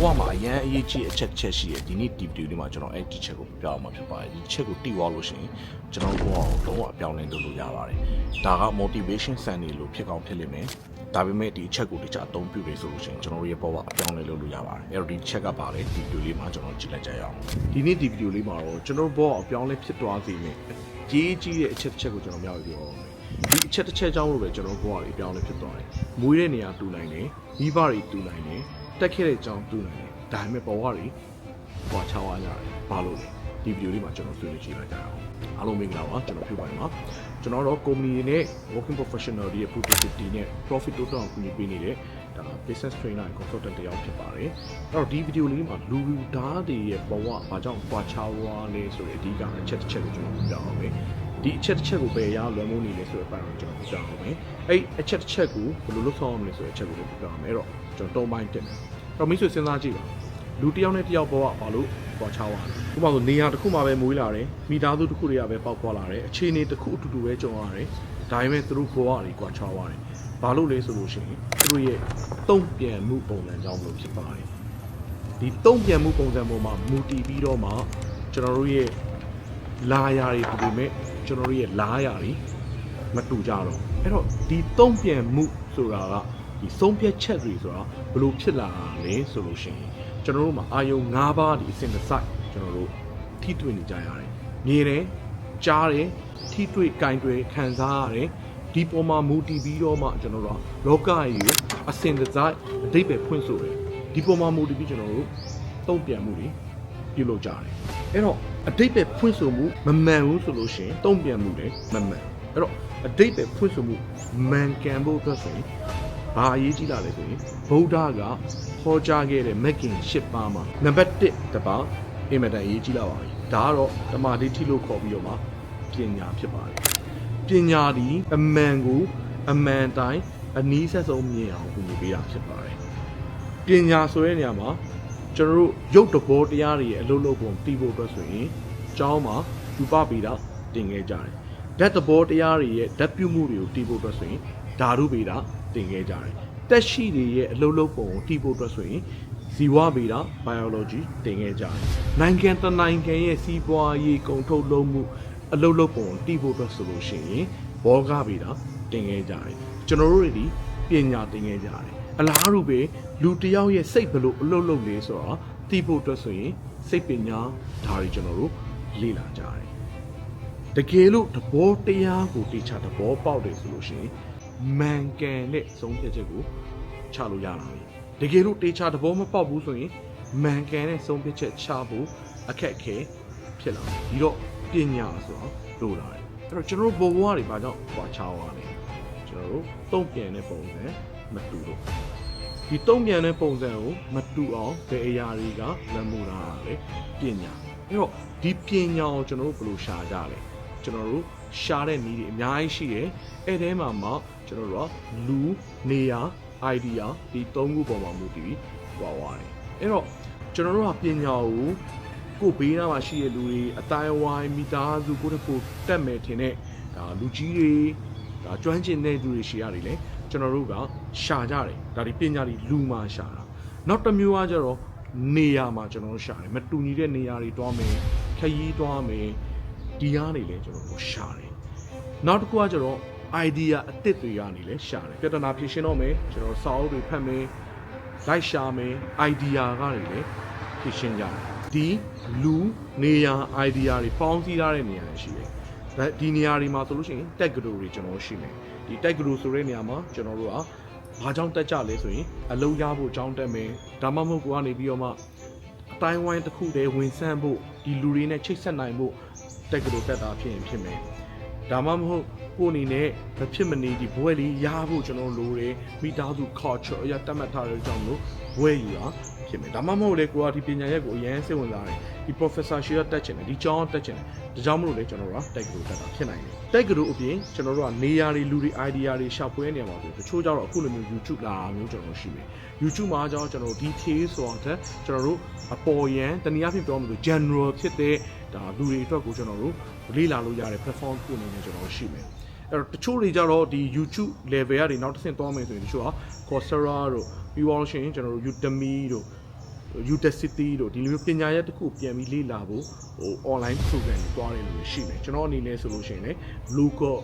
ဘဝမှာအရန်အရေးကြီးအချက်တစ်ချက်ရှိရဒီနေ့ဒီဗီဒီယိုလေးမှာကျွန်တော်အဲ့ဒီချက်ကိုပြောင်းမှာဖြစ်ပါတယ်ဒီချက်ကိုတိသွားလို့ရှိရင်ကျွန်တော်ဘဝကိုလုံးဝအပြောင်းလဲလုပ်လို့ရပါတယ်ဒါက motivation စံနေလို့ဖြစ်ကောင်းဖြစ်လိမ့်မယ်ဒါပေမဲ့ဒီအချက်ကိုတခြားအသုံးပြုနေဆိုလို့ရှိရင်ကျွန်တော်တို့ရဲ့ဘဝအပြောင်းလဲလုပ်လို့ရပါတယ်အဲ့တော့ဒီချက်ကပါလေဒီဗီဒီယိုလေးမှာကျွန်တော်ကြည့်လိုက်ကြရအောင်ဒီနေ့ဒီဗီဒီယိုလေးမှာတော့ကျွန်တော်ဘဝအပြောင်းလဲဖြစ်သွားစေမယ့်ကြီးကြီးတဲ့အချက်တစ်ချက်ကိုကျွန်တော်မြောက်ပြောအောင်ဒီအချက်တစ်ချက်ကြောင့်လို့ပဲကျွန်တော်ဘဝတွေအပြောင်းလဲဖြစ်သွားတယ်မွေးတဲ့နေရာတူနိုင်တယ်မိဘတွေတူနိုင်တယ် တက်ခဲ့တဲ့အကြောင်းတူနိုင်တယ်ဒါပေမဲ့ဘဝတွေဟွာချောင်းအားရတယ်ဘာလို့လဲဒီဗီဒီယိုလေးမှာကျွန်တော်ဆွေးနွေးကြည့်လိုက်ကြအောင်အားလုံးမင်္ဂလာပါကျွန်တော်ဖြူပိုင်းပါကျွန်တော်တော့ company တွေနဲ့ working professional တွေရဲ့ productivity နဲ့ profit total ကိုကူညီပေးနေတဲ့ဒါ business trainer and consultant တယောက်ဖြစ်ပါတယ်အဲ့တော့ဒီဗီဒီယိုလေးမှာလူလူသားတွေရဲ့ဘဝဘာကြောင့်ဟွာချောင်းအားလဲဆိုတဲ့အဓိကအချက်တစ်ချက်ကိုကျွန်တော်ပြောပြအောင်မယ်ဒီအချက်တစ်ချက်ကိုဘယ်ရလွယ်မိုးနေလဲဆိုတဲ့အပိုင်းကိုကျွန်တော်ပြောပြအောင်မယ်အဲ့အချက်တစ်ချက်ကိုဘယ်လိုလုပ်ဆောင်ရမလဲဆိုတဲ့အချက်ကိုလည်းပြောပြအောင်မယ်အဲ့တော့ကျွန်တော်တုံးပိုင်းတက်မယ်အဲ့ တော့မိတ်ဆွေစဉ်းစားကြည့်ပါလူတစ်ယောက်နဲ့တစ်ယောက်ဘောကဘာလို့ပေါ်ချသွားလဲ။ဥပမာဆိုနေရာတစ်ခုမှာပဲမွေးလာတယ်။မိသားစုတစ်ခုတွေကပဲပေါက်ဖွာလာတယ်။အခြေအနေတစ်ခုအတူတူပဲကြုံရတယ်။ဒါပေမဲ့သူတို့ဘောကတွေကွာချသွားတယ်။ဘာလို့လဲဆိုလို့ရှိရင်သူတို့ရဲ့တုံ့ပြန်မှုပုံစံကြောင့်မလို့ဖြစ်ပါတယ်။ဒီတုံ့ပြန်မှုပုံစံပေါ်မှာမူတည်ပြီးတော့မှကျွန်တော်တို့ရဲ့လာယာတွေဒီပေမဲ့ကျွန်တော်တို့ရဲ့လာယာတွေမတူကြတော့အဲ့တော့ဒီတုံ့ပြန်မှုဆိုတာက ဒီဆုံးဖြတ်ချက်တွေဆိုတာဘယ်လိုဖြစ်လာလဲဆိုလို့ရှိရင်ကျွန်တော်တို့မှာအာယုံ၅ပါးဒီအစဉ်တစ်စိုက်ကျွန်တော်တို့ထိတွေ့နေကြရတယ်။မြင်တယ်၊ကြားတယ်၊ထိတွေ့၊ကင်တွေ့ခံစားရတယ်။ဒီပေါ်မှာမူတည်ပြီးတော့မှကျွန်တော်တို့ကလောကကြီးကိုအစဉ်တစ်စိုက်အတိတ်ပဲဖွင့်ဆိုတယ်။ဒီပေါ်မှာမူတည်ပြီးကျွန်တော်တို့တုံ့ပြန်မှုတွေပြုလုပ်ကြတယ်။အဲ့တော့အတိတ်ပဲဖွင့်ဆိုမှုမမှန်ဘူးဆိုလို့ရှိရင်တုံ့ပြန်မှုတွေမမှန်။အဲ့တော့အတိတ်ပဲဖွင့်ဆိုမှုမှန်ကန်ဖို့အတွက်ဆိုရင် ဘာအရေးကြီးလာလဲဆိုရင်ဗုဒ္ဓကဟောကြားခဲ့တဲ့မက်ကင်၈ပါးမှာနံပါတ်1တပါအင်မတန်အရေးကြီးလာပါပြီဒါကတော့တမာတိထိလို့ခေါ်ပြီးတော့မှပညာဖြစ်ပါတယ်ပညာဒီအမှန်ကိုအမှန်တိုင်းအနည်းဆက်ဆုံးမြင်အောင်ကူညီပေးတာဖြစ်ပါတယ်ပညာဆိုတဲ့နေရာမှာကျွန်တော်တို့ရုပ်တဘောတရားတွေရဲ့အလုပ်လုပ်ပုံတည်ဖို့အတွက်ဆိုရင်ကျောင်းမှာယူပပေတာတင်ခဲ့ကြတယ်ဓာတ်တဘောတရားတွေရဲ့ဓာတ်ပြုမှုတွေကိုတည်ဖို့အတွက်ဆိုရင်ဓာတုပေတာ တင်ခဲ့ကြတယ်တက်ရှိတွေရဲ့အလုပ်လုပ်ပုံကိုတည်ဖို့အတွက်ဆိုရင်ဇီဝဗေဒ biology တင်ခဲ့ကြတယ်နိုင်ငံတစ်နိုင်ငံရဲ့စီးပွားရေးကုန်ထုတ်လုပ်မှုအလုပ်လုပ်ပုံကိုတည်ဖို့အတွက်ဆိုလို့ရှိရင်ဘောဂဗေဒတင်ခဲ့ကြတယ်ကျွန်တော်တို့တွေဒီပညာတင်ခဲ့ကြတယ်အလားတူပဲလူတစ်ယောက်ရဲ့စိတ်ဘယ်လိုအလုပ်လုပ်လဲဆိုတော့တည်ဖို့အတွက်ဆိုရင်စိတ်ပညာဒါတွေကျွန်တော်တို့လေ့လာကြတယ်တကယ်လို့သဘောတရားကိုတေချာသဘောပေါက်တယ်ဆိုလို့ရှိရင် မန်ကန်တဲ့ဆုံးဖြတ်ချက်ကိုချလို့ရလာပြီတကယ်လို့တေချာသဘောမပေါက်ဘူးဆိုရင်မန်ကန်တဲ့ဆုံးဖြတ်ချက်ချဖို့အခက်အခဲဖြစ်လာတယ်ဒီတော့ပညာဆိုတော့လိုလာတယ်အဲ့တော့ကျွန်တော်တို့ဘဝတွေဘာကြောင့်ပွာချသွားလဲကျွန်တော်တို့တုံ့ပြန်တဲ့ပုံစံမတူတော့ဒီတုံ့ပြန်တဲ့ပုံစံကိုမတူအောင်ဘယ်အရာတွေကလမ်းမူလာတာလဲပညာအဲ့တော့ဒီပညာကိုကျွန်တော်တို့ဘယ်လိုရှာကြလဲကျွန်တော်တို့ရှားတဲ့နည်းတွေအများကြီးရှိတယ်။အဲ့ထဲမှာမှ ကျွန်တော်တို့ကလူနေရာ idea ဒီသုံးခုပေါ်မှာမူတည်ပြီးဟွာသွားတယ်။အဲ့တော့ကျွန်တော်တို့ကပညာကိုကိုယ်ဘေးနားမှာရှိတဲ့လူတွေအတိုင်းဝိုင်းမိသားစုကိုယ့်တစ်ခုတက်မယ်ထင်တဲ့ဒါလူကြီးတွေဒါကျွမ်းကျင်တဲ့လူတွေရှိရတယ်လေကျွန်တော်တို့ကရှာကြတယ်ဒါဒီပညာတွေလူမှာရှာတာနောက်တစ်မျိုးကကျတော့နေရာမှာကျွန်တော်တို့ရှာတယ်မတူညီတဲ့နေရာတွေတွားမယ်ခရီးတွားမယ်ဒီကနေလဲကျွန်တော်တို့ရှာတယ်နောက်တစ်ခုကကျတော့ idea အသစ်တွေကနေလဲရှာတယ်ပြဿနာဖြေရှင်းတော့မယ်ကျွန်တော်စာအုပ်တွေဖတ်မယ်လိုက်ရှာမယ် idea ကနေလဲဖြေရှင်းကြတယ်ဒီလူနေရာ idea တွေပေါင်းစည်းထားတဲ့နေရာတွေရှိတယ်ဒါဒီနေရာတွေမှာဆိုလို့ရှိရင် tag group တွေကျွန်တော်ရှိမယ်ဒီ tag group ဆိုတဲ့နေရာမှာကျွန်တော်တို့ကဘာကြောင့်တက်ကြလဲဆိုရင်အလုံးရဖို့ကြောင်းတက်မယ်ဒါမှမဟုတ်ကိုကနေပြီးတော့မှအတိုင်းဝိုင်းတစ်ခုတည်းဝင်ဆန့်ဖို့ဒီလူတွေနဲ့ချိတ်ဆက်နိုင်ဖို့တက်ကလို့တက်တာဖြစ်ရင်ဖြစ်မယ် ဒါမှမဟုတ်ကိုအနေနဲ့မဖြစ်မနေဒီဘွဲလေးရဖို့ကျွန်တော်လိုတယ်မိသားစု culture အရာတတ်မှတ်ထားတဲ့ကြောင့်မလို့ဘွဲယူတာ ဖြစ်မယ်ဒါမှမဟုတ်လေကိုကဒီပညာရက်ကိုအရင်စိတ်ဝင်စားတယ်ဒီ professor ရှိရတက်ချင်တယ်ဒီကျောင်းတက်ချင်တယ်ဒါကြောင့်မလို့လေကျွန်တော်တို့ကတက်ကလို့တက်တာဖြစ်နိုင်တယ်တက်ကလို့အပြင်ကျွန်တော်တို့ကနေရာတွေလူတွေ idea တွေရှာဖွေနေရမှာဆိုတချို့ကြတော့အခုလိုမျိုး YouTube လာတာမျိုးကျွန်တော်ရှိတယ် YouTube မှာကြောင့်ကျွန်တော်တို့ detail ဆိုတာတဲ့ကျွန်တော်တို့အပေါ်ယံတနည်းအားဖြင့်ပြောမှာဆို general ဖြစ်တဲ့ဒါလူတွေအတွက်ကိုကျွန်တော်တို့လေ့လာလို့ရတဲ့ platform တစ်ခုအနေနဲ့ကျွန်တော်တို့ရှိမယ်အဲ့တော့တချို့တွေကြတော့ဒီ YouTube level ကနေနောက်တစ်ဆင့်သွားမယ်ဆိုရင်တချို့က Coursera တို့ပြီးတော့လို့ရှိရင်ကျွန်တော်တို့ Udemy တို့ Udacity တို့ဒီလိုမျိုးပညာရပ်တစ်ခုပြန်ပြီးလေ့လာဖို့ဟို online program တွေတွားတယ်လို့ရှိတယ်ကျွန်တော်အနေနဲ့ဆိုလို့ရှိရင်လည်း local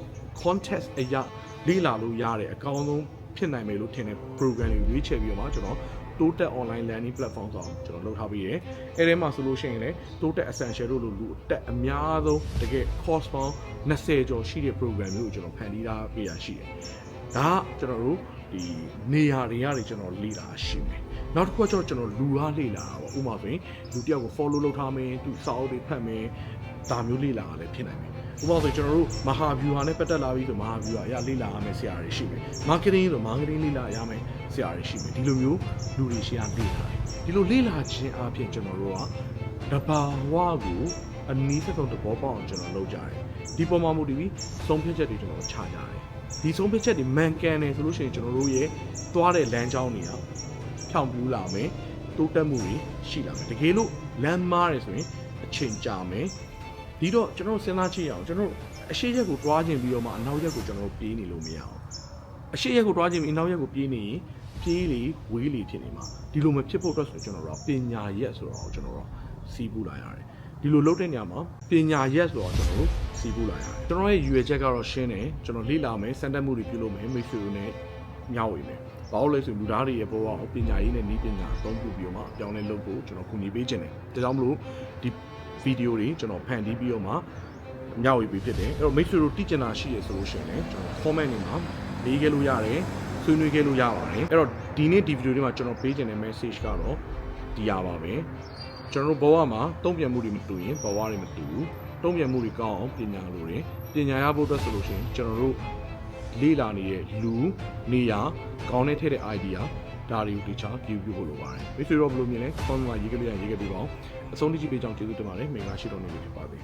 contest အရာလေ့လာလို့ရတဲ့အကောင်းဆုံးဖြစ်နိုင်မယ်လို့ထင်တဲ့ program တွေရွေးချယ်ပြီးတော့မှကျွန်တော် Total online learning platform ဆိုအောင်ကျွန်တော်လုပ်ထားပြီးတယ်။အဲဒီမှာဆိုလို့ရှိရင်လည်း Total essential တို့လိုလူအတက်အများဆုံးတကယ် course ပေါင်း20ကျော်ရှိတဲ့ program မျိုးကိုကျွန်တော်ဖန်တီးထားပေးရရှိတယ်။ဒါကကျွန်တော်တို့ဒီနေရာတွေကနေကျွန်တော်လေ့လာရှိမယ်။ နောက်တစ်ခုကကျွန်တော်ကျွန်တော်လူအားလေ့လာတာပေါ့။ဥပမာဆိုရင်လူတစ်ယောက်ကို follow လုပ်ထားမယ်သူစာအုပ်တွေဖတ်မယ်ဒါမျိုးလေ့လာရလည်းဖြစ်နိုင်မယ်။ဥပမာဆိုကျွန်တော်တို့မဟာဗျူဟာနဲ့ပတ်သက်လာပြီးဆိုမဟာဗျူဟာအရလေ့လာရမယ်ဆရာတွေရှိမယ်။ marketing ဆို marketing လေ့လာရမယ်ဆရာတွေရှိမယ်။ဒီလိုမျိုးလူတွေရှိရလေ့လာတယ်။ဒီလိုလေ့လာခြင်းအပြင်ကျွန်တော်တို့ကတဘာဝကိုအနည်းဆုံးသဘောပေါက်အောင်ကျွန်တော်လုပ်ကြတယ်။ဒီပုံမှန်မှုတည်ပြီးဆုံးဖြတ်ချက်တွေကျွန်တော်ချကြတယ်။ဒီဆုံးဖြတ်ချက်တွေမှန်ကန်တယ်ဆိုလို့ရှိရင်ကျွန်တော်တို့ရဲ့သွားတဲ့လမ်းကြောင်းတွေက ဖြောင့်ပြူးလာမယ်။တိုးတက်မှုတွေရှိလာမယ်။တကယ်လို့လမ်းမားတယ်ဆိုရင်အချိန်ကြာမယ်။ဒီတော့ကျွန်တော်တို့စဉ်းစားကြည့်ရအောင်ကျွန်တော်တို့အရှိရက်ကိုတွားခြင်းပြီးတော့မှအနောက်ရက်ကိုကျွန်တော်တို့ပြေးနေလို့မရအောင်အရှိရက်ကိုတွားခြင်းပြီးအနောက်ရက်ကိုပြေးနေရင်ပြေးလေဝေးလေဖြစ်နေမှာဒီလိုမဖြစ်ဖို့အတွက်ဆိုကျွန်တော်တို့ကပညာရက်ဆိုတော့ကျွန်တော်တို့စီးပူလာရတယ်ဒီလိုလုပ်တဲ့နေရာမှာပညာရက်ဆိုတော့ကျွန်တော်တို့စီးပူလာရတယ်ကျွန်တော်ရဲ့ရွယ်ချက်ကတော့ရှင်းတယ်ကျွန်တော်လေ့လာမယ်စံတက်မှုတွေပြုလုပ်မယ်မိတ်ဆွေတို့နဲ့ ညှောက်ဝေမယ်ဘာလို့လဲဆိုရင်လူသားတွေရဲ့ဘဝကိုပညာရေးနဲ့နည်းပညာအသုံးပြုပြီးတော့မှအပြောင်းလဲလုပ်ဖို့ကျွန်တော်ကူညီပေးခြင်းတယ်ဒါကြောင့်မလို့ဒီဗီဒီယိုတွေကျွန်တော်ဖန်တီးပြီးတော့မှညှောက်ဝေပြီးဖြစ်တယ်အဲ့တော့မိတ်ဆွေတို့တိကျနာရှိရဆိုလို့ရှိရင်လည်းကျွန်တော် comment တွေမှာလေးခဲ့လို့ရတယ်ဆွေးနွေးခဲ့လို့ရပါတယ်အဲ့တော့ဒီနေ့ဒီဗီဒီယိုတွေမှာကျွန်တော်ပေးခြင်းတဲ့ message ကတော့ဒီရပါပဲကျွန်တော်တို့ဘဝမှာတုံ့ပြန်မှုတွေမတူရင်ဘဝတွေမတူဘူးတုံ့ပြန်မှုတွေကောင်းအောင်ပညာလိုတယ်ပညာရဖို့အတွက်ဆိုလို့ရှိရင်ကျွန်တော်တို့ လေ့လာနေတဲ့လူနေရာကောင်းတဲ့ထည့်တဲ့ idea ဒါတွေကိုတခြား view ပြုဖို့လိုပါတယ်မိတ်ဆွေတို့ဘယ်လိုမြင်လဲ comment မှာရေးကြလို့ရရင်ရေးကြပြီးပါအောင်အဆုံးထိကြည့်ပေးကြအောင်ကျေးဇူးတင်ပါတယ်မင်္ဂလာရှိတော်နေပြီဖြစ်ပါစေ